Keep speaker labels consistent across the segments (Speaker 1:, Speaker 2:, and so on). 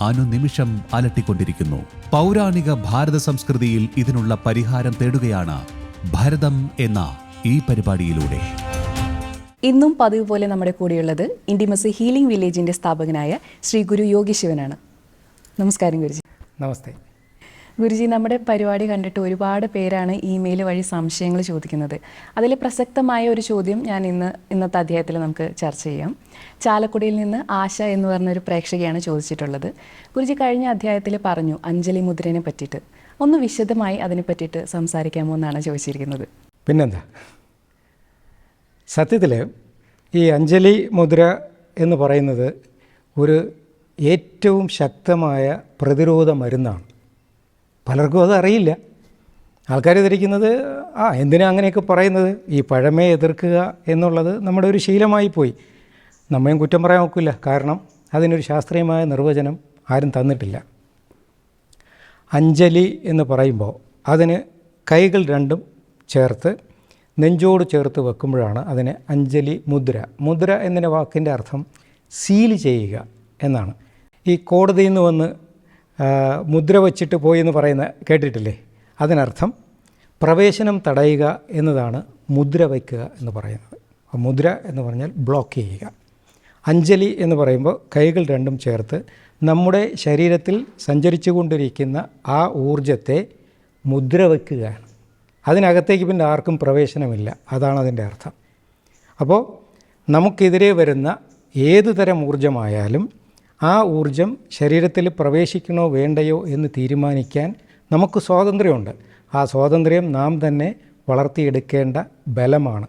Speaker 1: അനുനിമിഷം അലട്ടിക്കൊണ്ടിരിക്കുന്നു. പൗരാണിക ഭാരത സംസ്കൃതിയിൽ ഇതിനുള്ള പരിഹാരം തേടുകയാണ് ഭരതം എന്ന ഈ പരിപാടിയിലൂടെ.
Speaker 2: ഇന്നും പതിവ് പോലെ നമ്മുടെ കൂടെയുള്ളത് ഇൻഡിമസി ഹീലിംഗ് വില്ലേജിന്റെ സ്ഥാപകനായ ശ്രീ ഗുരു യോഗി ശിവനാണ്. നമസ്കാരം ഗുരുജി.
Speaker 3: നമസ്തേ.
Speaker 2: ഗുരുജി നമ്മുടെ പരിപാടി കണ്ടിട്ട് ഒരുപാട് പേരാണ് ഇമെയിൽ വഴി സംശയങ്ങൾ ചോദിക്കുന്നത്. അതിൽ പ്രസക്തമായ ഒരു ചോദ്യം ഞാൻ ഇന്ന് ഇന്നത്തെ അധ്യായത്തിൽ നമുക്ക് ചർച്ച ചെയ്യാം. ചാലക്കുടിയിൽ നിന്ന് ആശ എന്ന് പറഞ്ഞൊരു പ്രേക്ഷകയാണ് ചോദിച്ചിട്ടുള്ളത്. ഗുരുജി കഴിഞ്ഞ അധ്യായത്തിൽ പറഞ്ഞു അഞ്ജലി മുദ്രനെ പറ്റിയിട്ട്. ഒന്ന് വിശദമായി അതിനെ പറ്റിയിട്ട് സംസാരിക്കാമോ എന്നാണ് ചോദിച്ചിരിക്കുന്നത്.
Speaker 3: പിന്നെന്താ? സത്യത്തിൽ ഈ അഞ്ജലി മുദ്ര എന്ന് പറയുന്നത് ഒരു ഏറ്റവും ശക്തമായ പ്രതിരോധ മരുന്നാണ്. പലർക്കും അത് അറിയില്ല. ആൾക്കാർ ധരിക്കുന്നത് ആ എന്തിനാ അങ്ങനെയൊക്കെ പറയുന്നത്? ഈ പഴമയെ എതിർക്കുക എന്നുള്ളത് നമ്മുടെ ഒരു ശീലമായി പോയി. നമ്മയും കുറ്റം പറയാൻ ഒക്കില്ല. കാരണം അതിനൊരു ശാസ്ത്രീയമായ നിർവചനം ആരും തന്നിട്ടില്ല. അഞ്ജലി എന്ന് പറയുമ്പോൾ അതിന് കൈകൾ രണ്ടും ചേർത്ത് നെഞ്ചോട് ചേർത്ത് വെക്കുമ്പോഴാണ് അതിന് അഞ്ജലി മുദ്ര. മുദ്ര എന്നതിന്റെ വാക്കിന്റെ അർത്ഥം സീൽ ചെയ്യുക എന്നാണ്. ഈ കോടതിയിൽ നിന്ന് വന്ന് മുദ്ര വച്ചിട്ട് പോയി എന്ന് പറയുന്ന കേട്ടിട്ടില്ലേ? അതിനർത്ഥം പ്രവേശനം തടയുക എന്നതാണ് മുദ്ര വയ്ക്കുക എന്ന് പറയുന്നത്. മുദ്ര എന്ന് പറഞ്ഞാൽ ബ്ലോക്ക് ചെയ്യുക. അഞ്ജലി എന്ന് പറയുമ്പോൾ കൈകൾ രണ്ടും ചേർത്ത് നമ്മുടെ ശരീരത്തിൽ സഞ്ചരിച്ചു കൊണ്ടിരിക്കുന്ന ആ ഊർജത്തെ മുദ്ര വയ്ക്കുകയാണ്. അതിനകത്തേക്ക് പിന്നെ ആർക്കും പ്രവേശനമില്ല. അതാണ് അതിന്റെ അർത്ഥം. അപ്പോൾ നമുക്കെതിരെ വരുന്ന ഏതു തരം ഊർജമായാലും ആ ഊർജം ശരീരത്തിൽ പ്രവേശിക്കണോ വേണ്ടയോ എന്ന് തീരുമാനിക്കാൻ നമുക്ക് സ്വാതന്ത്ര്യമുണ്ട്. ആ സ്വാതന്ത്ര്യം നാം തന്നെ വളർത്തിയെടുക്കേണ്ട ബലമാണ്.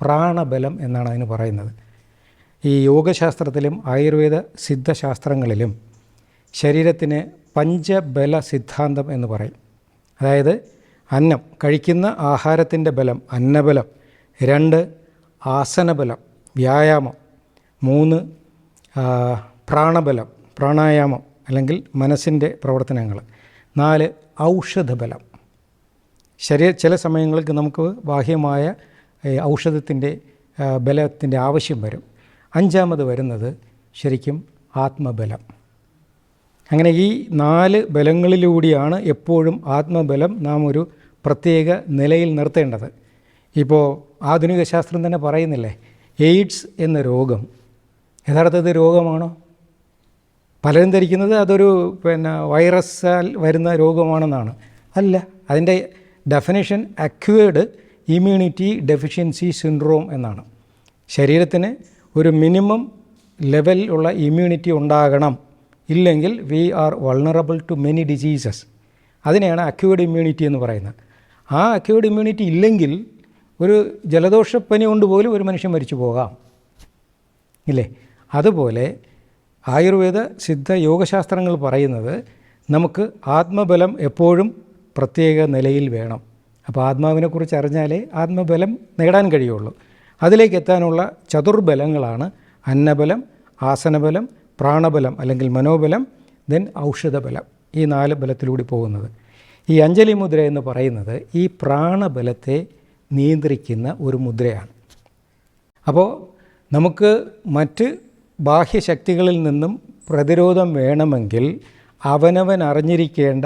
Speaker 3: പ്രാണബലം എന്നാണ് അതിന് പറയുന്നത്. ഈ യോഗശാസ്ത്രത്തിലും ആയുർവേദ സിദ്ധശാസ്ത്രങ്ങളിലും ശരീരത്തിന് പഞ്ചബല സിദ്ധാന്തം എന്ന് പറയും. അതായത് അന്നം കഴിക്കുന്ന ആഹാരത്തിന്റെ ബലം അന്നബലം. രണ്ട് ആസനബലം വ്യായാമം. മൂന്ന് പ്രാണബലം പ്രാണായാമം അല്ലെങ്കിൽ മനസ്സിന്റെ പ്രവർത്തനങ്ങൾ. നാല് ഔഷധബലം. ശരീര ചില സമയങ്ങൾക്ക് നമുക്ക് ബാഹ്യമായ ഔഷധത്തിന്റെ ബലത്തിന്റെ ആവശ്യം വരും. അഞ്ചാമത് വരുന്നത് ശരിക്കും ആത്മബലം. അങ്ങനെ ഈ നാല് ബലങ്ങളിലൂടെയാണ് എപ്പോഴും ആത്മബലം നാം ഒരു പ്രത്യേക നിലയിൽ നിർത്തേണ്ടത്. ഇപ്പോൾ ആധുനിക ശാസ്ത്രം തന്നെ പറയുന്നില്ലേ എയ്ഡ്സ് എന്ന രോഗം യഥാർത്ഥത്തിൽ രോഗമാണോ? പലരും ധരിക്കുന്നത് അതൊരു പിന്നെ വൈറസാൽ വരുന്ന രോഗമാണെന്നാണ്. അല്ല അതിന്റെ definition acquired immunity deficiency syndrome എന്നാണ്. ശരീരത്തിന് ഒരു മിനിമം ലെവൽ ഉള്ള ഇമ്മ്യൂണിറ്റി ഉണ്ടാകണം. ഇല്ലെങ്കിൽ we are vulnerable to many diseases അതിനെയാണ് അക്യൂർഡ് ഇമ്മ്യൂണിറ്റി എന്ന് പറയുന്നത്. ആ അക്യൂർഡ് ഇമ്മ്യൂണിറ്റി ഇല്ലെങ്കിൽ ഒരു ജലദോഷപ്പനി കൊണ്ട് പോലും ഒരു മനുഷ്യൻ മരിച്ചു പോകാം. ഇല്ലേ? അതുപോലെ ആയുർവേദ സിദ്ധ യോഗശാസ്ത്രങ്ങൾ പറയുന്നത് നമുക്ക് ആത്മബലം എപ്പോഴും പ്രത്യേക നിലയിൽ വേണം. അപ്പോൾ ആത്മാവിനെക്കുറിച്ച് അറിഞ്ഞാലേ ആത്മബലം നേടാൻ കഴിയുള്ളൂ. അതിലേക്ക് എത്താനുള്ള ചതുർബലങ്ങളാണ് അന്നബലം ആസനബലം പ്രാണബലം അല്ലെങ്കിൽ മനോബലം ദെൻ ഔഷധബലം ഈ നാല് ബലത്തിലൂടെ പോകുന്നത്. ഈ അഞ്ജലി മുദ്ര എന്ന് പറയുന്നത് ഈ പ്രാണബലത്തെ നിയന്ത്രിക്കുന്ന ഒരു മുദ്രയാണ്. അപ്പോൾ നമുക്ക് മറ്റ് ബാഹ്യശക്തികളിൽ നിന്നും പ്രതിരോധം വേണമെങ്കിൽ അവനവൻ അറിഞ്ഞിരിക്കേണ്ട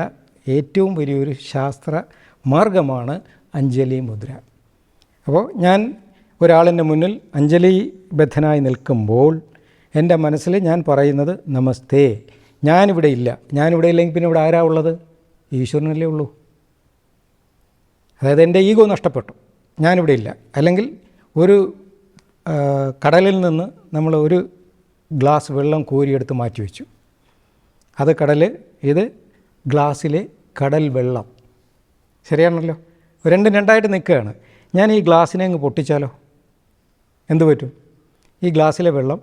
Speaker 3: ഏറ്റവും വലിയൊരു ശാസ്ത്ര മാർഗമാണ് അഞ്ജലി മുദ്ര. അപ്പോൾ ഞാൻ ഒരാളിന്റെ മുന്നിൽ അഞ്ജലി ബദ്ധനായി നിൽക്കുമ്പോൾ എന്റെ മനസ്സിൽ ഞാൻ പറയുന്നത് നമസ്തേ ഞാനിവിടെ ഇല്ല. ഞാനിവിടെ ഇല്ലെങ്കിൽ പിന്നെ ഇവിടെ ആരാ ഉള്ളത്? ഈശ്വരനല്ലേ ഉള്ളൂ. അതായത് എന്റെ ഈഗോ നഷ്ടപ്പെട്ടു. ഞാനിവിടെ ഇല്ല. അല്ലെങ്കിൽ ഒരു കടലിൽ നിന്ന് നമ്മൾ ഒരു ഗ്ലാസ് വെള്ളം കോരിയെടുത്ത് മാറ്റി വെച്ചു അത് കടൽ ഇത് ഗ്ലാസ്സിലെ കടൽ വെള്ളം. ശരിയാണല്ലോ? രണ്ടും രണ്ടായിട്ട് നിൽക്കുകയാണ്. ഞാൻ ഈ ഗ്ലാസ്സിനെ അങ്ങ് പൊട്ടിച്ചാലോ? എന്ത് പറ്റും? ഈ ഗ്ലാസ്സിലെ വെള്ളം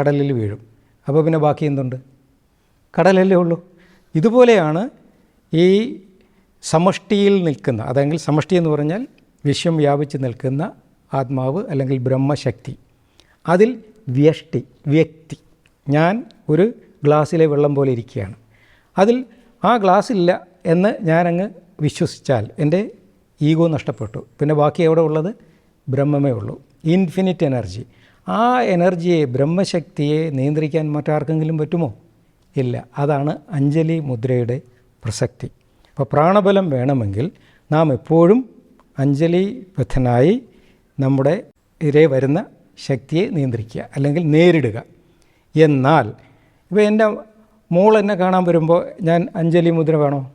Speaker 3: കടലിൽ വീഴും. അപ്പോൾ പിന്നെ ബാക്കി എന്തുണ്ട്? കടലല്ലേ ഉള്ളൂ. ഇതുപോലെയാണ് ഈ സമഷ്ടിയിൽ നിൽക്കുന്ന അതെങ്കിൽ സമഷ്ടി എന്ന് പറഞ്ഞാൽ വിശ്വം വ്യാപിച്ച് നിൽക്കുന്ന ആത്മാവ് അല്ലെങ്കിൽ ബ്രഹ്മശക്തി. അതിൽ വ്യഷ്ടി വ്യക്തി. ഞാൻ ഒരു ഗ്ലാസ്സിലെ വെള്ളം പോലെ ഇരിക്കുകയാണ്. അതിൽ ആ ഗ്ലാസ്സില്ല എന്ന് ഞാനങ്ങ് വിശ്വസിച്ചാൽ എന്റെ ഈഗോ നഷ്ടപ്പെട്ടു. പിന്നെ ബാക്കി എവിടെ ഉള്ളത്? ബ്രഹ്മമേ ഉള്ളൂ. Infinite energy. ആ എനർജിയെ ബ്രഹ്മശക്തിയെ നിയന്ത്രിക്കാൻ മറ്റാർക്കെങ്കിലും പറ്റുമോ? ഇല്ല. അതാണ് അഞ്ജലി മുദ്രയുടെ പ്രസക്തി. അപ്പോൾ പ്രാണബലം വേണമെങ്കിൽ നാം എപ്പോഴും അഞ്ജലി ബദ്ധനായി നമ്മുടെ ഇരേ വരുന്ന ശക്തിയെ നിയന്ത്രിക്കുക അല്ലെങ്കിൽ നേരിടുക. എന്നാൽ ഇപ്പോൾ എന്റെ മോൾ എന്നെ കാണാൻ വരുമ്പോൾ ഞാൻ അഞ്ജലി മുദ്ര വേണോ?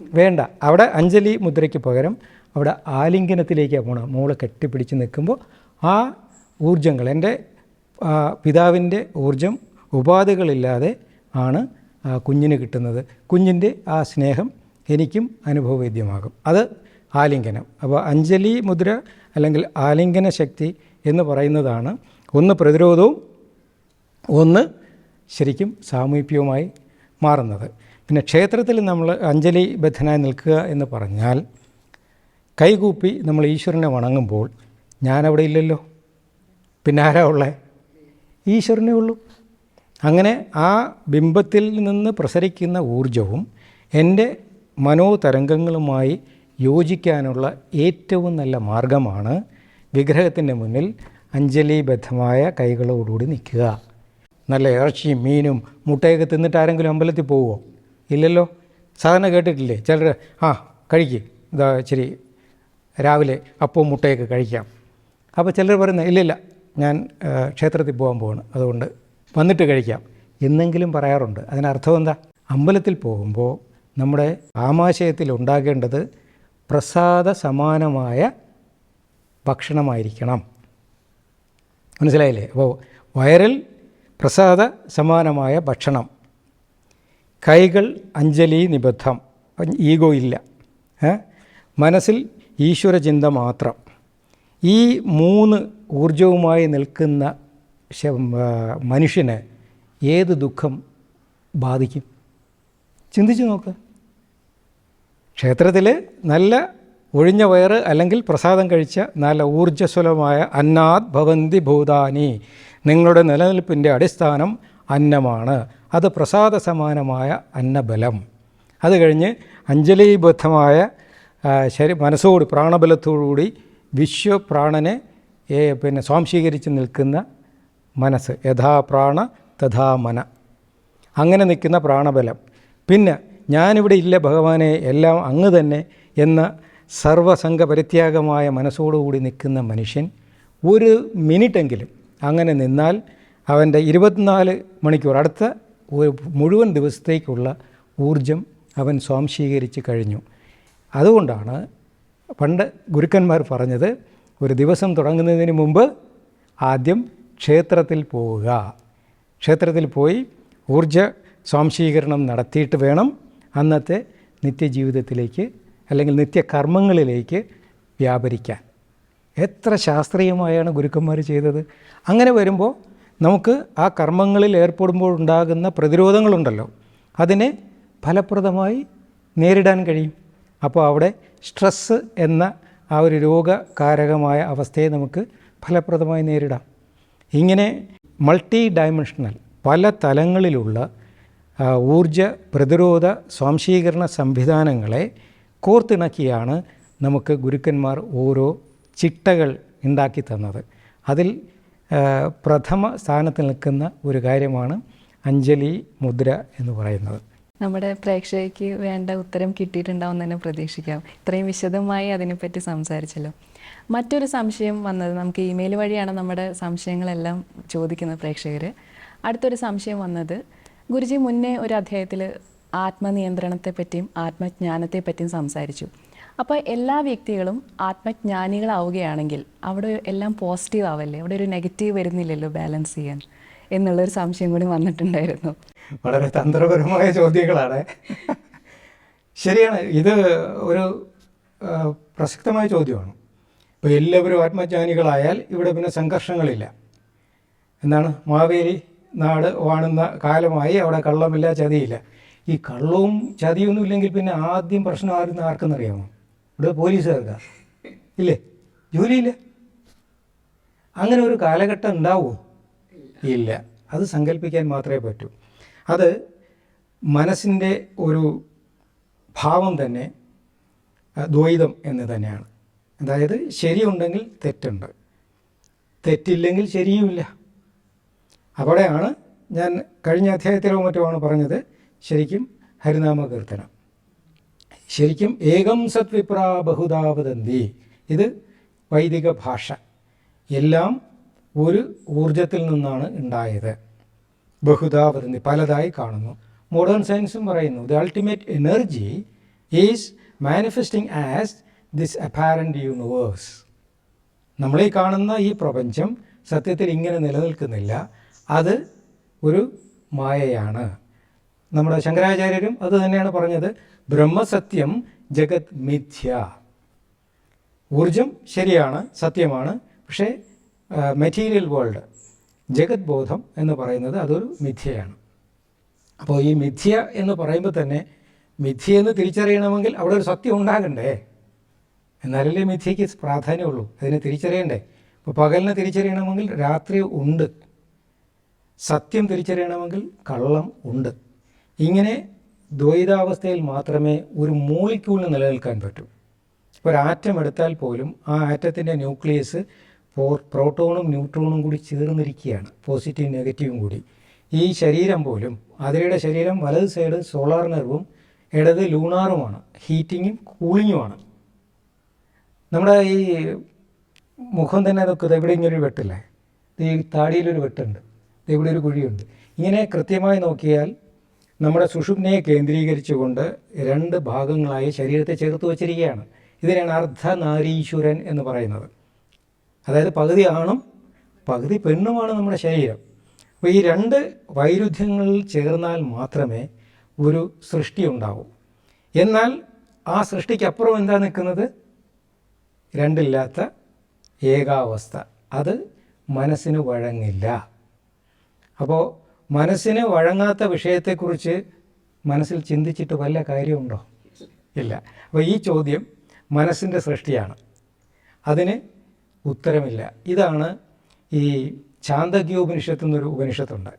Speaker 3: വേണ്ട. അവിടെ അഞ്ജലി മുദ്രയ്ക്ക് പകരം അവിടെ ആലിംഗനത്തിലേക്കാണ് പോകണം മോളെ കെട്ടിപ്പിടിച്ച് നിൽക്കുമ്പോൾ ആ ഊർജങ്ങൾ എന്റെ പിതാവിന്റെ ഊർജം ഉപാധികളില്ലാതെ ആണ് കുഞ്ഞിന് കിട്ടുന്നത്. കുഞ്ഞിന്റെ ആ സ്നേഹം എനിക്കും അനുഭവവേദ്യമാകും. അത് ആലിംഗനം. അപ്പോൾ അഞ്ജലി മുദ്ര അല്ലെങ്കിൽ ആലിംഗന ശക്തി എന്ന് പറയുന്നതാണ്. ഒന്ന് പ്രതിരോധവും ഒന്ന് ശരിക്കും സാമീപ്യവുമായി മാറുന്നത്. പിന്നെ ക്ഷേത്രത്തിൽ നമ്മൾ അഞ്ജലി ബദ്ധനായി നിൽക്കുക എന്ന് പറഞ്ഞാൽ കൈകൂപ്പി നമ്മൾ ഈശ്വരനെ വണങ്ങുമ്പോൾ ഞാനവിടെ ഇല്ലല്ലോ. പിന്നെ ആരാ ഉള്ളേ? ഈശ്വരനെ ഉള്ളൂ. അങ്ങനെ ആ ബിംബത്തിൽ നിന്ന് പ്രസരിക്കുന്ന ഊർജവും എന്റെ മനോതരംഗങ്ങളുമായി യോജിക്കാനുള്ള ഏറ്റവും നല്ല മാർഗമാണ് വിഗ്രഹത്തിന്റെ മുന്നിൽ അഞ്ജലിബദ്ധമായ കൈകളോടുകൂടി നിൽക്കുക. നല്ല ഇറച്ചിയും മീനും മുട്ടയൊക്കെ തിന്നിട്ട് ആരെങ്കിലും അമ്പലത്തിൽ പോവുമോ ഇല്ലല്ലോ. സാധാരണ കേട്ടിട്ടില്ലേ? ചിലർ ആ കഴിക്കുക ഇതാ ശരി രാവിലെ അപ്പവും മുട്ടയൊക്കെ കഴിക്കാം. അപ്പോൾ ചിലർ പറയുന്നത് ഇല്ലില്ല ഞാൻ ക്ഷേത്രത്തിൽ പോകാൻ പോവാണ്. അതുകൊണ്ട് വന്നിട്ട് കഴിക്കാം. എന്നെങ്കിലും പറയാറുണ്ട്. അതിനർത്ഥം എന്താ? അമ്പലത്തിൽ പോകുമ്പോൾ നമ്മുടെ ആമാശയത്തിൽ ഉണ്ടാകേണ്ടത് പ്രസാദ സമാനമായ ഭക്ഷണമായിരിക്കണം. മനസ്സിലായില്ലേ? അപ്പോൾ വയറിൽ പ്രസാദ സമാനമായ ഭക്ഷണം. കൈകൾ അഞ്ജലി നിബദ്ധം. ഈഗോ ഇല്ല? മനസ്സിൽ ഈശ്വരചിന്ത മാത്രം. ഈ മൂന്ന് ഊർജവുമായി നിൽക്കുന്ന മനുഷ്യന് ഏത് ദുഃഖം ബാധിക്കും? ചിന്തിച്ചു നോക്ക്. ക്ഷേത്രത്തിൽ നല്ല ഒഴിഞ്ഞ വയറ് അല്ലെങ്കിൽ പ്രസാദം കഴിച്ച നല്ല ഊർജസ്വലമായ അന്നാത് ഭവന്തി ഭൂതാനി. നിങ്ങളുടെ നിലനിൽപ്പിന്റെ അടിസ്ഥാനം അന്നമാണ്. അത് പ്രസാദ സമാനമായ അന്നബലം. അത് കഴിഞ്ഞ് അഞ്ജലീബദ്ധമായ ശരി മനസ്സോട് പ്രാണബലത്തോടുകൂടി വിശ്വപ്രാണനെ പിന്നെ സ്വാംശീകരിച്ച് നിൽക്കുന്ന മനസ്സ്. യഥാ പ്രാണ തഥാ മന. അങ്ങനെ നിൽക്കുന്ന പ്രാണബലം. പിന്നെ ഞാനിവിടെ ഇല്ല ഭഗവാനെ എല്ലാം അങ്ങ് തന്നെ എന്ന സർവസംഘ പരിത്യാഗമായ മനസ്സോടുകൂടി നിൽക്കുന്ന മനുഷ്യൻ ഒരു മിനിറ്റെങ്കിലും അങ്ങനെ നിന്നാൽ അവന്റെ ഇരുപത്തിനാല് മണിക്കൂർ അടുത്ത ഒരു മുഴുവൻ ദിവസത്തേക്കുള്ള ഊർജം അവൻ സ്വാംശീകരിച്ച് കഴിഞ്ഞു. അതുകൊണ്ടാണ് പണ്ട് ഗുരുക്കന്മാർ പറഞ്ഞത് ഒരു ദിവസം തുടങ്ങുന്നതിന് മുമ്പ് ആദ്യം ക്ഷേത്രത്തിൽ പോവുക. ക്ഷേത്രത്തിൽ പോയി ഊർജ സ്വാംശീകരണം നടത്തിയിട്ട് വേണം അന്നത്തെ നിത്യജീവിതത്തിലേക്ക് അല്ലെങ്കിൽ നിത്യകർമ്മങ്ങളിലേക്ക് വ്യാപരിക്കാൻ. എത്ര ശാസ്ത്രീയമായാണ് ഗുരുക്കന്മാർ ചെയ്തത്? അങ്ങനെ വരുമ്പോൾ നമുക്ക് ആ കർമ്മങ്ങളിൽ ഏർപ്പെടുമ്പോൾ ഉണ്ടാകുന്ന പ്രതിരോധങ്ങളുണ്ടല്ലോ. അതിനെ ഫലപ്രദമായി നേരിടാൻ കഴിയും. അപ്പോൾ അവിടെ സ്ട്രെസ്സ് എന്ന ആ ഒരു രോഗകാരകമായ അവസ്ഥയെ നമുക്ക് ഫലപ്രദമായി നേരിടാം. ഇങ്ങനെ മൾട്ടി ഡയമെൻഷണൽ പല തലങ്ങളിലുള്ള ഊർജ പ്രതിരോധ സ്വാംശീകരണ സംവിധാനങ്ങളെ കോർത്തിണക്കിയാണ് നമുക്ക് ഗുരുക്കന്മാർ ഓരോ ചിട്ടകൾ ഉണ്ടാക്കി തന്നത്. അതിൽ പ്രഥമ സ്ഥാനത്ത് നിൽക്കുന്ന ഒരു കാര്യമാണ് അഞ്ജലി മുദ്ര എന്ന് പറയുന്നത്.
Speaker 2: നമ്മുടെ പ്രേക്ഷകയ്ക്ക് വേണ്ട ഉത്തരം കിട്ടിയിട്ടുണ്ടാവും തന്നെ പ്രതീക്ഷിക്കാം. ഇത്രയും വിശദമായി അതിനെപ്പറ്റി സംസാരിച്ചല്ലോ. മറ്റൊരു സംശയം വന്നത് നമുക്ക് ഇമെയിൽ വഴിയാണ് നമ്മുടെ സംശയങ്ങളെല്ലാം ചോദിക്കുന്നത് പ്രേക്ഷകർ അടുത്തൊരു സംശയം വന്നത് ഗുരുജി മുന്നേ ഒരു അധ്യായത്തിൽ ആത്മനിയന്ത്രണത്തെ പറ്റിയും ആത്മജ്ഞാനത്തെ പറ്റിയും സംസാരിച്ചു. അപ്പോൾ എല്ലാ വ്യക്തികളും ആത്മജ്ഞാനികളാവുകയാണെങ്കിൽ അവിടെ എല്ലാം പോസിറ്റീവ് ആവല്ലേ? അവിടെ ഒരു നെഗറ്റീവ് വരുന്നില്ലല്ലോ ബാലൻസ് ചെയ്യാൻ? എന്നുള്ളൊരു സംശയം കൂടി വന്നിട്ടുണ്ടായിരുന്നു.
Speaker 3: വളരെ തന്ത്രപരമായ ചോദ്യങ്ങളാണ്. ശരിയാണ് ഇത് ഒരു പ്രസക്തമായ ചോദ്യമാണ്. ഇപ്പോൾ എല്ലാവരും ആത്മജ്ഞാനികളായാൽ ഇവിടെ പിന്നെ സംഘർഷങ്ങളില്ല. എന്താണ്? മാവേലി നാട് വാണുന്ന കാലമായി അവിടെ കള്ളമില്ല ചതിയില്ല. ഈ കള്ളവും ചതിയൊന്നും ഇല്ലെങ്കിൽ പിന്നെ ആദ്യം പ്രശ്നം ആരുന്ന് ആർക്കെന്നറിയാമോ? ഇവിടെ പോലീസുകാർക്കാ. ഇല്ലേ? ജോലിയില്ല. അങ്ങനെ ഒരു കാലഘട്ടം ഉണ്ടാവുമോ ഇല്ല. അത് സങ്കല്പിക്കാൻ മാത്രമേ പറ്റൂ. അത് മനസ്സിന്റെ ഒരു ഭാവം തന്നെ ദ്വൈതം എന്ന് തന്നെയാണ്. അതായത് ശരിയുണ്ടെങ്കിൽ തെറ്റുണ്ട്. തെറ്റില്ലെങ്കിൽ ശരിയുമില്ല. അവിടെയാണ് ഞാൻ കഴിഞ്ഞ അധ്യായത്തിലോ മറ്റുമാണ് പറഞ്ഞത്. ശരിക്കും ഹരിനാമ കീർത്തനം ശരിക്കും ഏകം സത്വിപ്ര ബഹുദാവതന്തി ഇത് വൈദിക ഭാഷ. എല്ലാം ഒരു ഊർജത്തിൽ നിന്നാണ് ഉണ്ടായത്. ബഹുദാവതന്തി പലതായി കാണുന്നു. മോഡേൺ സയൻസും പറയുന്നു the ultimate energy is manifesting as this apparent universe നമ്മളീ കാണുന്ന ഈ പ്രപഞ്ചം സത്യത്തിൽ ഇങ്ങനെ നിലനിൽക്കുന്നില്ല. അത് ഒരു മായയാണ്. നമ്മുടെ ശങ്കരാചാര്യരും അത് തന്നെയാണ് പറഞ്ഞത്. ബ്രഹ്മസത്യം ജഗത് മിഥ്യ. ഊർജം ശരിയാണ് സത്യമാണ്. പക്ഷേ മെറ്റീരിയൽ വേൾഡ് ജഗത് ബോധം എന്ന് പറയുന്നത് അതൊരു മിഥ്യയാണ്. അപ്പോൾ ഈ മിഥ്യ എന്ന് പറയുമ്പോൾ തന്നെ മിഥ്യയെന്ന് തിരിച്ചറിയണമെങ്കിൽ അവിടെ ഒരു സത്യം ഉണ്ടാകണ്ടേ? എന്നാലല്ലേ മിഥ്യയ്ക്ക് പ്രാധാന്യമുള്ളൂ. അതിനെ തിരിച്ചറിയണ്ടേ? ഇപ്പോൾ പകലിനെ തിരിച്ചറിയണമെങ്കിൽ രാത്രി ഉണ്ട്. സത്യം തിരിച്ചറിയണമെങ്കിൽ കള്ളം ഉണ്ട്. ഇങ്ങനെ ദ്വൈതാവസ്ഥയിൽ മാത്രമേ ഒരു മൂളിക്കൂളിന് നിലനിൽക്കാൻ പറ്റൂ. ഒരു ആറ്റം എടുത്താൽ പോലും ആ ആറ്റത്തിന്റെ ന്യൂക്ലിയസ് പ്രോട്ടോണും ന്യൂട്രോണും കൂടി ചേർന്നിരിക്കുകയാണ്. പോസിറ്റീവ് നെഗറ്റീവും കൂടി. ഈ ശരീരം പോലും അതിരയുടെ ശരീരം വലത് സൈഡ് സോളാർ നെർവും ഇടത് ലൂണാറുമാണ് ഹീറ്റിങ്ങും കൂളിങ്ങുമാണ് നമ്മുടെ ഈ മുഖം തന്നെ അതൊക്കെ ഇവിടെ ഇങ്ങനൊരു വെട്ടില്ലേ? ഈ താടിയിലൊരു വെട്ടുണ്ട്. ഇവിടെ ഒരു കുഴിയുണ്ട്. ഇങ്ങനെ കൃത്യമായി നോക്കിയാൽ നമ്മുടെ സുഷുപ്നയെ കേന്ദ്രീകരിച്ചുകൊണ്ട് രണ്ട് ഭാഗങ്ങളായി ശരീരത്തെ ചേർത്ത് വച്ചിരിക്കുകയാണ്. ഇതിനാണ് അർദ്ധനാരീശ്വരൻ എന്ന് പറയുന്നത്. അതായത് പകുതി ആണും പകുതി പെണ്ണുമാണ് നമ്മുടെ ശരീരം. അപ്പോൾ ഈ രണ്ട് വൈരുദ്ധ്യങ്ങളിൽ ചേർന്നാൽ മാത്രമേ ഒരു സൃഷ്ടി ഉണ്ടാവൂ. എന്നാൽ ആ സൃഷ്ടിക്കപ്പുറം എന്താ നിൽക്കുന്നത്? രണ്ടില്ലാത്ത ഏകാവസ്ഥ. അത് മനസ്സിന് വഴങ്ങില്ല. അപ്പോൾ മനസ്സിന് വഴങ്ങാത്ത വിഷയത്തെക്കുറിച്ച് മനസ്സിൽ ചിന്തിച്ചിട്ട് വല്ല കാര്യമുണ്ടോ? ഇല്ല. അപ്പോൾ ഈ ചോദ്യം മനസ്സിന്റെ സൃഷ്ടിയാണ്. അതിന് ഉത്തരമില്ല. ഇതാണ് ഈ ചാന്തക്യോപനിഷത്ത് എന്നൊരു ഉപനിഷത്തുണ്ട്.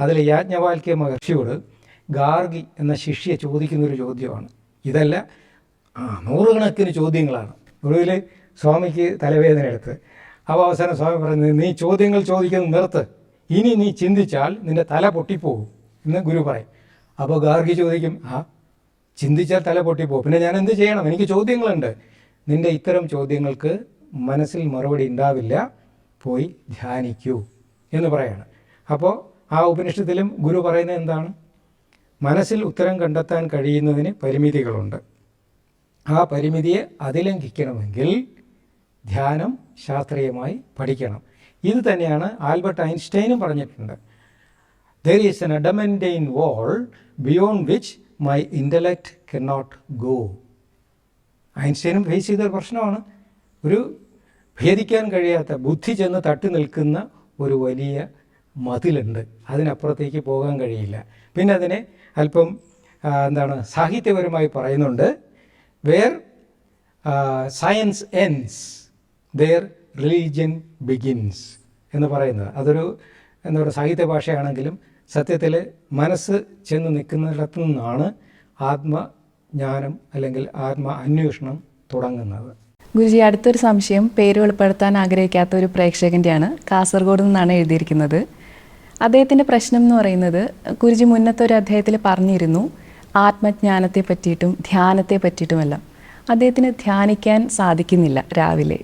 Speaker 3: അതിൽ യാജ്ഞവാൽക്യ മഹർഷിയോട് ഗാർഗി എന്ന ശിഷ്യെ ചോദിക്കുന്നൊരു ചോദ്യമാണ്. ഇതല്ല ആ നൂറുകണക്കിന് ചോദ്യങ്ങളാണ്. ഒടുവിൽ സ്വാമിക്ക് തലവേദന എടുത്ത് അപ്പോൾ അവസാനം സ്വാമി പറഞ്ഞു നീ ചോദ്യങ്ങൾ ചോദിക്കുന്നത് നിർത്ത്. ഇനി നീ ചിന്തിച്ചാൽ നിന്റെ തല പൊട്ടിപ്പോകും എന്ന് ഗുരു പറയും. അപ്പോൾ ഗാർഗി ചോദിക്കും ആ ചിന്തിച്ചാൽ തല പൊട്ടിപ്പോകും. പിന്നെ ഞാൻ എന്ത് ചെയ്യണം? എനിക്ക് ചോദ്യങ്ങളുണ്ട്. നിന്റെ ഇത്തരം ചോദ്യങ്ങൾക്ക് മനസ്സിൽ മറുപടി ഉണ്ടാവില്ല. പോയി ധ്യാനിക്കൂ എന്ന് പറയാണ്. അപ്പോൾ ആ ഉപനിഷത്തിലും ഗുരു പറയുന്നത് എന്താണ്? മനസ്സിൽ ഉത്തരം കണ്ടെത്താൻ കഴിയുന്നതിന് പരിമിതികളുണ്ട്. ആ പരിമിതിയെ അതിലംഘിക്കണമെങ്കിൽ ധ്യാനം ശാസ്ത്രീയമായി പഠിക്കണം. ഇത് തന്നെയാണ് ആൽബർട്ട് ഐൻസ്റ്റൈനും പറഞ്ഞിട്ടുണ്ട്. There is an adamantine wall beyond which my intellect cannot go ഐൻസ്റ്റൈനും face ചെയ്ത ഒരു പ്രശ്നമാണ്. ഒരു ഭേദിക്കാൻ കഴിയാത്ത ബുദ്ധി ചെന്ന് തട്ടി നിൽക്കുന്ന ഒരു വലിയ മതിലുണ്ട്. അതിനപ്പുറത്തേക്ക് പോകാൻ കഴിയില്ല. പിന്നെ അതിനെ അല്പം എന്താണ് സാഹിത്യപരമായി പറയുന്നുണ്ട്. Where science ends there religion begins എന്ന് പറയുന്നത്. അതൊരു എന്താ പറയുക സാഹിത്യ ഭാഷയാണെങ്കിലും സത്യത്തിൽ മനസ്സ് ചെന്ന് നിൽക്കുന്നിടത്തു നിന്നാണ് ആത്മജ്ഞാനം അല്ലെങ്കിൽ ആത്മ അന്വേഷണം തുടങ്ങുന്നത്.
Speaker 2: ഗുരുജി അടുത്തൊരു സംശയം പേര് വെളിപ്പെടുത്താൻ ആഗ്രഹിക്കാത്ത ഒരു പ്രേക്ഷകന്റെയാണ് കാസർഗോഡ് നിന്നാണ് എഴുതിയിരിക്കുന്നത്. അദ്ദേഹത്തിന്റെ പ്രശ്നം എന്ന് പറയുന്നത് ഗുരുജി മുന്നത്തെ ഒരു അധ്യായത്തിൽ പറഞ്ഞിരുന്നു ആത്മജ്ഞാനത്തെ പറ്റിയിട്ടും ധ്യാനത്തെ പറ്റിയിട്ടുമെല്ലാം. അദ്ദേഹത്തിന് ധ്യാനിക്കാൻ സാധിക്കുന്നില്ല രാവിലെ.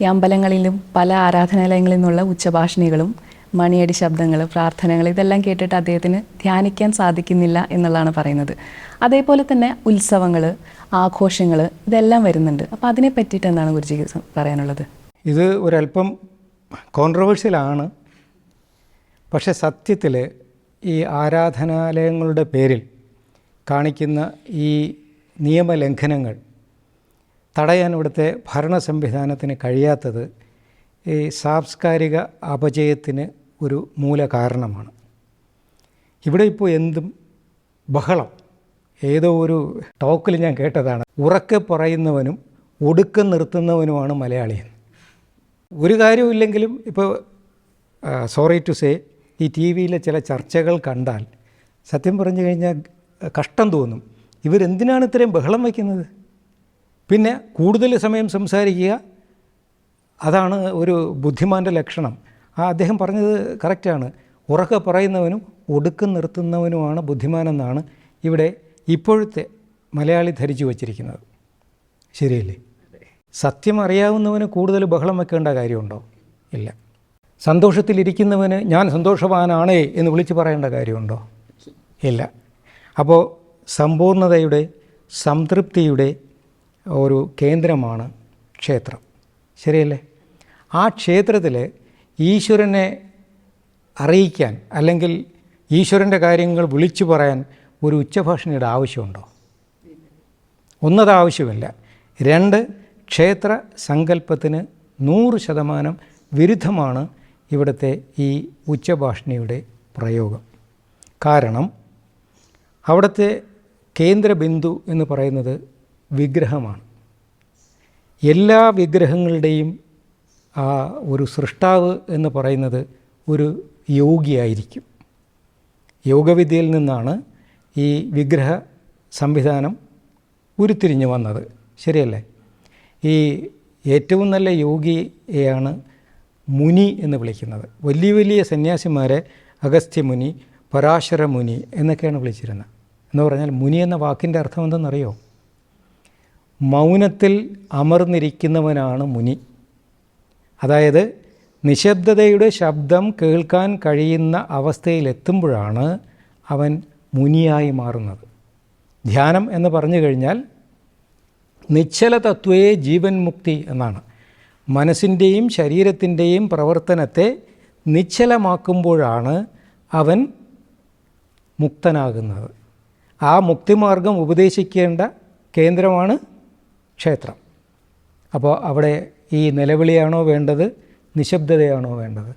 Speaker 2: ഈ അമ്പലങ്ങളിലും പല ആരാധനാലയങ്ങളിൽ നിന്നുള്ള ഉച്ചഭാഷണികളും മണിയടി ശബ്ദങ്ങൾ പ്രാർത്ഥനകൾ ഇതെല്ലാം കേട്ടിട്ട് അദ്ദേഹത്തിന് ധ്യാനിക്കാൻ സാധിക്കുന്നില്ല എന്നുള്ളതാണ് പറയുന്നത്. അതേപോലെ തന്നെ ഉത്സവങ്ങൾ ആഘോഷങ്ങൾ ഇതെല്ലാം വരുന്നുണ്ട്. അപ്പോൾ അതിനെ പറ്റിയിട്ട് എന്താണ് ഗുരുജിക്ക് പറയാനുള്ളത്?
Speaker 3: ഇത് ഒരല്പം കോൺട്രവേഴ്ഷ്യലാണ് പക്ഷേ സത്യത്തിൽ ഈ ആരാധനാലയങ്ങളുടെ പേരിൽ കാണിക്കുന്ന ഈ നിയമലംഘനങ്ങൾ തടയാൻ ഇവിടുത്തെ ഭരണ സംവിധാനത്തിന് കഴിയാത്തത് ഈ സാംസ്കാരിക അപജയത്തിന് ഒരു മൂല കാരണമാണ്. ഇവിടെ ഇപ്പോൾ എന്തും ബഹളം. ഏതോ ഒരു ടോക്കിൽ ഞാൻ കേട്ടതാണ്. ഉറക്കെ പറയുന്നവനും ഒടുക്കം നിർത്തുന്നവനുമാണ് മലയാളി എന്ന്. ഒരു കാര്യമില്ലെങ്കിലും ഇപ്പോൾ സോറി ടു സേ ഈ ടി വിയിലെ ചില ചർച്ചകൾ കണ്ടാൽ സത്യം പറഞ്ഞു കഴിഞ്ഞാൽ കഷ്ടം തോന്നും. ഇവരെന്തിനാണ് ഇത്രയും ബഹളം വയ്ക്കുന്നത്? പിന്നെ കൂടുതൽ സമയം സംസാരിക്കുക അതാണ് ഒരു ബുദ്ധിമാന്റെ ലക്ഷണം. ആ അദ്ദേഹം പറഞ്ഞത് കറക്റ്റാണ്. ഉറക്കെ പറയുന്നവനും ഒടുക്കം നിർത്തുന്നവനുമാണ് ബുദ്ധിമാനെന്നാണ് ഇവിടെ ഇപ്പോഴത്തെ മലയാളി ധരിച്ചു വച്ചിരിക്കുന്നത്. ശരിയല്ലേ? സത്യം അറിയാവുന്നവന് കൂടുതൽ ബഹളം വെക്കേണ്ട കാര്യമുണ്ടോ? ഇല്ല. സന്തോഷത്തിലിരിക്കുന്നവന് ഞാൻ സന്തോഷവാനാണേ എന്ന് വിളിച്ചു പറയേണ്ട കാര്യമുണ്ടോ? ഇല്ല. അപ്പോൾ സമ്പൂർണതയുടെ സംതൃപ്തിയുടെ ഒരു കേന്ദ്രമാണ് ക്ഷേത്രം. ശരിയല്ലേ? ആ ക്ഷേത്രത്തിൽ ഈശ്വരനെ അറിയിക്കാൻ അല്ലെങ്കിൽ ഈശ്വരന്റെ കാര്യങ്ങൾ വിളിച്ചു പറയാൻ ഒരു ഉച്ചഭാഷണിയുടെ ആവശ്യമുണ്ടോ? ഒന്നത് ആവശ്യമില്ല. രണ്ട് ക്ഷേത്ര സങ്കല്പത്തിന് നൂറ് ശതമാനം വിരുദ്ധമാണ് ഇവിടുത്തെ ഈ ഉച്ചഭാഷണിയുടെ പ്രയോഗം. കാരണം അവിടുത്തെ കേന്ദ്രബിന്ദു എന്ന് പറയുന്നത് വിഗ്രഹമാണ്. എല്ലാ വിഗ്രഹങ്ങളുടെയും ആ ഒരു സൃഷ്ടാവ് എന്ന് പറയുന്നത് ഒരു യോഗിയായിരിക്കും. യോഗവിദ്യയിൽ നിന്നാണ് ഈ വിഗ്രഹ സംവിധാനം ഉരുത്തിരിഞ്ഞു വന്നത്. ശരിയല്ലേ? ഈ ഏറ്റവും നല്ല യോഗിയെയാണ് മുനി എന്ന് വിളിക്കുന്നത്. വലിയ വലിയ സന്യാസിമാരെ അഗസ്ത്യമുനി പരാശര മുനി എന്നൊക്കെയാണ് വിളിച്ചിരുന്നത്. എന്ന് പറഞ്ഞാൽ മുനി എന്ന വാക്കിന്റെ അർത്ഥം എന്തെന്നറിയോ? മൗനത്തിൽ അമർന്നിരിക്കുന്നവനാണ് മുനി. അതായത് നിശബ്ദതയുടെ ശബ്ദം കേൾക്കാൻ കഴിയുന്ന അവസ്ഥയിലെത്തുമ്പോഴാണ് അവൻ മുനിയായി മാറുന്നത്. ധ്യാനം എന്ന് പറഞ്ഞു കഴിഞ്ഞാൽ നിശ്ചല തത്വയെ ജീവൻ മുക്തി എന്നാണ്. മനസ്സിന്റെയും ശരീരത്തിന്റെയും പ്രവർത്തനത്തെ നിശ്ചലമാക്കുമ്പോഴാണ് അവൻ മുക്തനാകുന്നത്. ആ മുക്തിമാർഗം ഉപദേശിക്കേണ്ട കേന്ദ്രമാണ് ക്ഷേത്രം. അപ്പോൾ അവിടെ ഈ നിലവിളിയാണോ വേണ്ടത് നിശബ്ദതയാണോ വേണ്ടത്?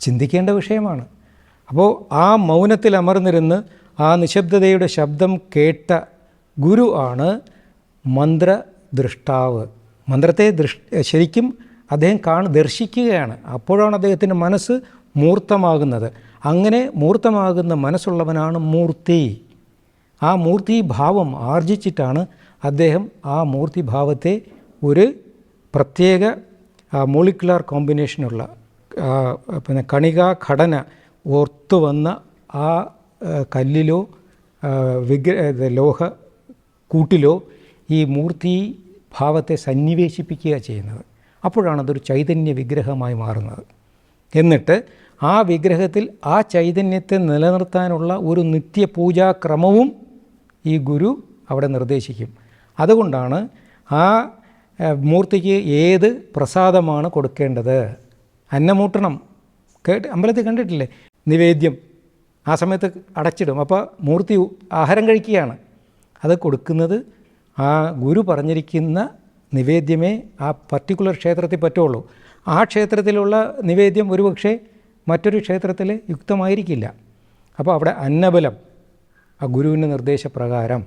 Speaker 3: ചിന്തിക്കേണ്ട വിഷയമാണ്. അപ്പോൾ ആ മൗനത്തിൽ അമർന്നിരുന്ന് ആ നിശബ്ദതയുടെ ശബ്ദം കേട്ട ഗുരു ആണ് മന്ത്ര മന്ത്രദൃഷ്ടാവ്. മന്ത്രത്തെ ദൃഷ് ശരിക്കും അദ്ദേഹം കാണ ദർശിക്കുകയാണ്. അപ്പോഴാണ് അദ്ദേഹത്തിന്റെ മനസ്സ് മൂർത്തമാകുന്നത്. അങ്ങനെ മൂർത്തമാകുന്ന മനസ്സുള്ളവനാണ് മൂർത്തി. ആ മൂർത്തി ഭാവം ആർജിച്ചിട്ടാണ് അദ്ദേഹം ആ മൂർത്തി ഭാവത്തെ ഒരു പ്രത്യേക മോളിക്കുലാർ കോമ്പിനേഷനുള്ള പിന്നെ കണിക ഘടന ഓർത്തു വന്ന ആ കല്ലിലോ വിഗ്ര ലോഹ കൂട്ടിലോ ഈ മൂർത്തി ഭാവത്തെ സന്നിവേശിപ്പിക്കുക ചെയ്യുന്നത്. അപ്പോഴാണ് അതൊരു ചൈതന്യ വിഗ്രഹമായി മാറുന്നത്. എന്നിട്ട് ആ വിഗ്രഹത്തിൽ ആ ചൈതന്യത്തെ നിലനിർത്താനുള്ള ഒരു നിത്യപൂജാക്രമവും ഈ ഗുരു അവിടെ നിർദ്ദേശിക്കും. അതുകൊണ്ടാണ് ആ മൂർത്തിക്ക് ഏത് പ്രസാദമാണ് കൊടുക്കേണ്ടത്? അന്നമൂട്ടണം. കേട്ട് അമ്പലത്തിൽ കണ്ടിട്ടില്ലേ? നിവേദ്യം. ആ സമയത്ത് അടച്ചിടും. അപ്പോൾ മൂർത്തി ആഹാരം കഴിക്കുകയാണ്. അത് കൊടുക്കുന്നത് ആ ഗുരു പറഞ്ഞിരിക്കുന്ന നിവേദ്യമേ ആ പർട്ടിക്കുലർ ക്ഷേത്രത്തിൽ പറ്റുള്ളൂ. ആ ക്ഷേത്രത്തിലുള്ള നിവേദ്യം ഒരുപക്ഷെ മറ്റൊരു ക്ഷേത്രത്തിൽ യുക്തമായിരിക്കില്ല. അപ്പോൾ അവിടെ അന്നബലം. ആ ഗുരുവിന്റെ നിർദ്ദേശപ്രകാരം.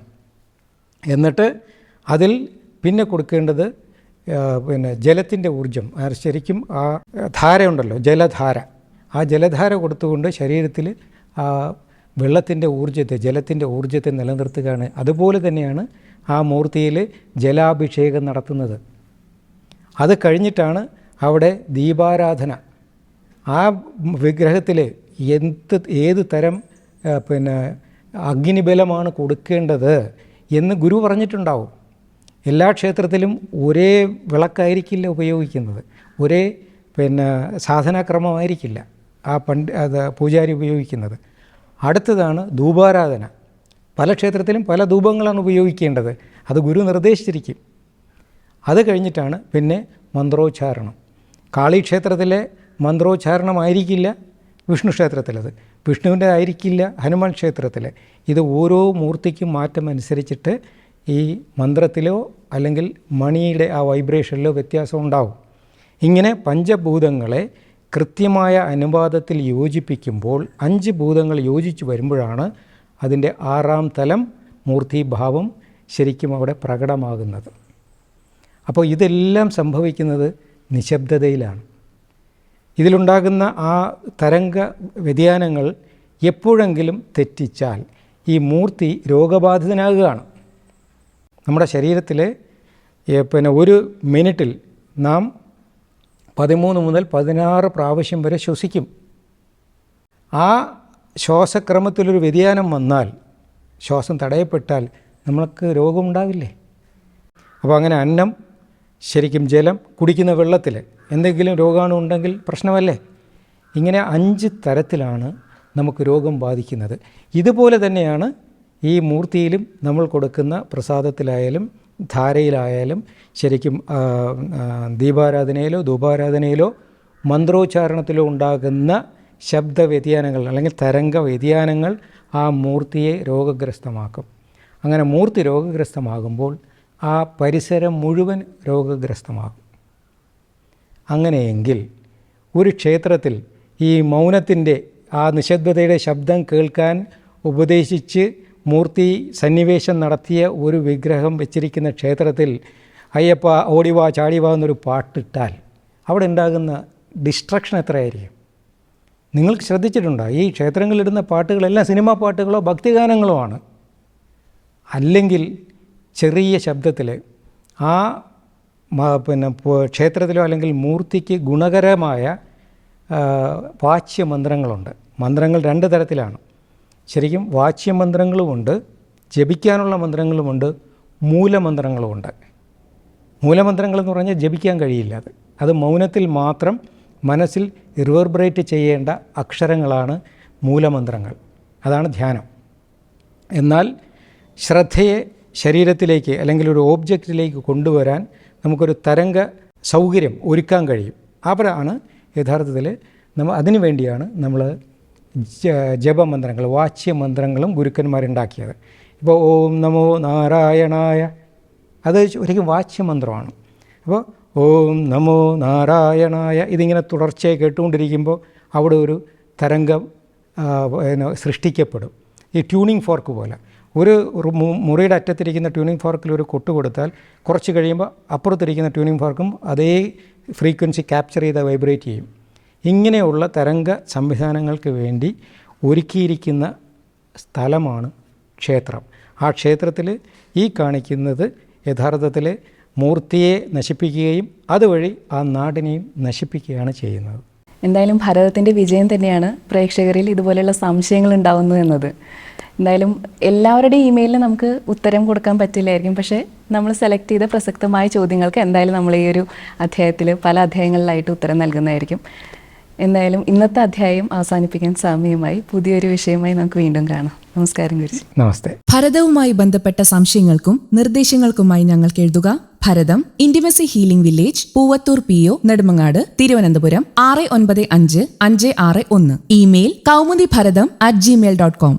Speaker 3: എന്നിട്ട് അതിൽ പിന്നെ കൊടുക്കേണ്ടത് പിന്നെ ജലത്തിന്റെ ഊർജം ശരിക്കും ആ ധാരയുണ്ടല്ലോ ജലധാര. ആ ജലധാര കൊടുത്തുകൊണ്ട് ശരീരത്തിൽ ആ വെള്ളത്തിന്റെ ഊർജത്തെ ജലത്തിന്റെ ഊർജത്തെ നിലനിർത്തുകയാണ്. അതുപോലെ തന്നെയാണ് ആ മൂർത്തിയിൽ ജലാഭിഷേകം നടത്തുന്നത്. അത് കഴിഞ്ഞിട്ടാണ് അവിടെ ദീപാരാധന. ആ വിഗ്രഹത്തിൽ എന്ത് ഏത് തരം പിന്നെ അഗ്നിബലമാണ് കൊടുക്കേണ്ടത് എന്ന് ഗുരു പറഞ്ഞിട്ടുണ്ടാവും. എല്ലാ ക്ഷേത്രത്തിലും ഒരേ വിളക്കായിരിക്കില്ല ഉപയോഗിക്കുന്നത്. ഒരേ പിന്നെ സാധനാക്രമമായിരിക്കില്ല ആ പണ്ട് അത് പൂജാരി ഉപയോഗിക്കുന്നത്. അടുത്തതാണ് ധൂപാരാധന. പല ക്ഷേത്രത്തിലും പല ധൂപങ്ങളാണ് ഉപയോഗിക്കേണ്ടത്. അത് ഗുരു നിർദ്ദേശിച്ചിരിക്കും. അത് കഴിഞ്ഞിട്ടാണ് പിന്നെ മന്ത്രോച്ചാരണം. കാളി ക്ഷേത്രത്തിലെ മന്ത്രോച്ചാരണമായിരിക്കില്ല വിഷ്ണു ക്ഷേത്രത്തിലത് വിഷ്ണുവിന്റെ ആയിരിക്കില്ല ഹനുമാൻ ക്ഷേത്രത്തിൽ. ഇത് ഓരോ മൂർത്തിക്കും മാറ്റം അനുസരിച്ചിട്ട് ഈ മന്ത്രത്തിലോ അല്ലെങ്കിൽ മണിയുടെ ആ വൈബ്രേഷനിലോ വ്യത്യാസം ഉണ്ടാവും. ഇങ്ങനെ പഞ്ചഭൂതങ്ങളെ കൃത്യമായ അനുപാതത്തിൽ യോജിപ്പിക്കുമ്പോൾ അഞ്ച് ഭൂതങ്ങൾ യോജിച്ച് വരുമ്പോഴാണ് അതിന്റെ ആറാം തലം മൂർത്തിഭാവം ശരിക്കും അവിടെ പ്രകടമാകുന്നത്. അപ്പോൾ ഇതെല്ലാം സംഭവിക്കുന്നത് നിശബ്ദതയിലാണ്. ഇതിലുണ്ടാകുന്ന ആ തരംഗ വ്യതിയാനങ്ങൾ എപ്പോഴെങ്കിലും തെറ്റിച്ചാൽ ഈ മൂർത്തി രോഗബാധിതനാകുകയാണ്. നമ്മുടെ ശരീരത്തിലെ പിന്നെ ഒരു മിനിറ്റിൽ നാം പതിമൂന്ന് മുതൽ പതിനാറ് പ്രാവശ്യം വരെ ശ്വസിക്കും. ആ ശ്വാസക്രമത്തിലൊരു വ്യതിയാനം വന്നാൽ ശ്വാസം തടയപ്പെട്ടാൽ നമ്മൾക്ക് രോഗമുണ്ടാവില്ലേ? അപ്പോൾ അങ്ങനെ അന്നം ശരിക്കും ജലം കുടിക്കുന്ന വെള്ളത്തിൽ എന്തെങ്കിലും രോഗാണു ഉണ്ടെങ്കിൽ പ്രശ്നമല്ലേ? ഇങ്ങനെ അഞ്ച് തരത്തിലാണ് നമുക്ക് രോഗം ബാധിക്കുന്നത്. ഇതുപോലെ തന്നെയാണ് ഈ മൂർത്തിയിലും നമ്മൾ കൊടുക്കുന്ന പ്രസാദത്തിലായാലും ധാരയിലായാലും ശരിക്കും ദീപാരാധനയിലോ ധൂപാരാധനയിലോ മന്ത്രോച്ചാരണത്തിലോ ഉണ്ടാകുന്ന ശബ്ദ വ്യതിയാനങ്ങൾ അല്ലെങ്കിൽ തരംഗ വ്യതിയാനങ്ങൾ ആ മൂർത്തിയെ രോഗഗ്രസ്തമാക്കും. അങ്ങനെ മൂർത്തി രോഗഗ്രസ്തമാകുമ്പോൾ ആ പരിസരം മുഴുവൻ രോഗഗ്രസ്തമാകും. അങ്ങനെയെങ്കിൽ ഒരു ക്ഷേത്രത്തിൽ ഈ മൗനത്തിന്റെ ആ നിശബ്ദതയുടെ ശബ്ദം കേൾക്കാൻ ഉപദേശിച്ച് മൂർത്തി സന്നിവേശം നടത്തിയ ഒരു വിഗ്രഹം വെച്ചിരിക്കുന്ന ക്ഷേത്രത്തിൽ അയ്യപ്പ ഓടിവാ ചാടിവാ എന്നൊരു പാട്ടിട്ടാൽ അവിടെ ഉണ്ടാകുന്ന ഡിസ്ട്രക്ഷൻ എത്രയായിരിക്കും? നിങ്ങൾക്ക് ശ്രദ്ധിച്ചിട്ടുണ്ടോ? ഈ ക്ഷേത്രങ്ങളിലിടുന്ന പാട്ടുകളെല്ലാം സിനിമാ പാട്ടുകളോ ഭക്തിഗാനങ്ങളോ ആണ്. അല്ലെങ്കിൽ ചെറിയ ശബ്ദത്തിൽ ആ പിന്നെ ക്ഷേത്രത്തിലോ അല്ലെങ്കിൽ മൂർത്തിക്ക് ഗുണകരമായ വാച്യമന്ത്രങ്ങളുണ്ട്. മന്ത്രങ്ങൾ രണ്ട് തരത്തിലാണ്. ശരിക്കും വാച്യമന്ത്രങ്ങളുമുണ്ട് ജപിക്കാനുള്ള മന്ത്രങ്ങളുമുണ്ട് മൂലമന്ത്രങ്ങളുമുണ്ട്. മൂലമന്ത്രങ്ങളെന്ന് പറഞ്ഞാൽ ജപിക്കാൻ കഴിയില്ല അത്. അത് മൗനത്തിൽ മാത്രം മനസ്സിൽ റിവർബ്രേറ്റ് ചെയ്യേണ്ട അക്ഷരങ്ങളാണ് മൂലമന്ത്രങ്ങൾ. അതാണ് ധ്യാനം. എന്നാൽ ശ്രദ്ധയെ ശരീരത്തിലേക്ക് അല്ലെങ്കിൽ ഒരു ഓബ്ജക്റ്റിലേക്ക് കൊണ്ടുവരാൻ നമുക്കൊരു തരംഗ സൗകര്യം ഒരുക്കാൻ കഴിയും. അവരാണ് യഥാർത്ഥത്തിൽ നമ്മൾ അതിനു വേണ്ടിയാണ് നമ്മൾ ജപമന്ത്രങ്ങൾ വാച്യമന്ത്രങ്ങളും ഗുരുക്കന്മാരുണ്ടാക്കിയത്. ഇപ്പോൾ ഓം നമോ നാരായണായ അത് ഒരിക്കലും വാച്യമന്ത്രമാണ്. അപ്പോൾ ഓം നമോ നാരായണായ ഇതിങ്ങനെ തുടർച്ചയായി കേട്ടുകൊണ്ടിരിക്കുമ്പോൾ അവിടെ ഒരു തരംഗം സൃഷ്ടിക്കപ്പെടും. ഈ ട്യൂണിംഗ് ഫോർക്ക് പോലെ. ഒരു മുറിയുടെ അറ്റത്തിരിക്കുന്ന ട്യൂണിംഗ് ഫോർക്കിൽ ഒരു കൊട്ട് കൊടുത്താൽ കുറച്ച് കഴിയുമ്പോൾ അപ്പുറത്തിരിക്കുന്ന ട്യൂണിംഗ് ഫോർക്കും അതേ ഫ്രീക്വൻസി ക്യാപ്ചർ ചെയ്ത് വൈബ്രേറ്റ് ചെയ്യും. ഇങ്ങനെയുള്ള തരംഗ സംവിധാനങ്ങൾക്ക് വേണ്ടി ഒരുക്കിയിരിക്കുന്ന സ്ഥലമാണ് ക്ഷേത്രം. ആ ക്ഷേത്രത്തിൽ ഈ കാണിക്കുന്നത് യഥാർത്ഥത്തിൽ മൂർത്തിയെ നശിപ്പിക്കുകയും അതുവഴി ആ നാടിനെയും നശിപ്പിക്കുകയാണ് ചെയ്യുന്നത്.
Speaker 2: എന്തായാലും ഭാരതത്തിന്റെ വിജയം തന്നെയാണ് പ്രേക്ഷകരിൽ ഇതുപോലെയുള്ള സംശയങ്ങൾ ഉണ്ടാവുന്നു എന്നത്. എന്തായാലും എല്ലാവരുടെയും ഇമെയിലിന് നമുക്ക് ഉത്തരം കൊടുക്കാൻ പറ്റില്ലായിരിക്കും. പക്ഷേ നമ്മൾ സെലക്ട് ചെയ്ത പ്രസക്തമായ ചോദ്യങ്ങൾക്ക് എന്തായാലും നമ്മൾ ഈ ഒരു അധ്യായത്തിൽ പല അധ്യായങ്ങളിലായിട്ട് ഉത്തരം നൽകുന്നതായിരിക്കും. എന്തായാലും ഇന്നത്തെ അധ്യായം അവസാനിപ്പിക്കാൻ സമയമായി പുതിയൊരു വിഷയമായി നമുക്ക് വീണ്ടും കാണാം. നമസ്കാരം ഗുരുജി.
Speaker 3: നമസ്തേ.
Speaker 4: ഭരതവുമായി ബന്ധപ്പെട്ട സംശയങ്ങൾക്കും നിർദ്ദേശങ്ങൾക്കുമായി ഞങ്ങൾക്ക് എഴുതുക Bharatham intimacy healing village Poovathur P O Nedumangad Thiruvananthapuram ആറ് ഒൻപത് അഞ്ച് അഞ്ച് ആറ് ഒന്ന്. Email Kaumudi Bharatham at Gmail dot com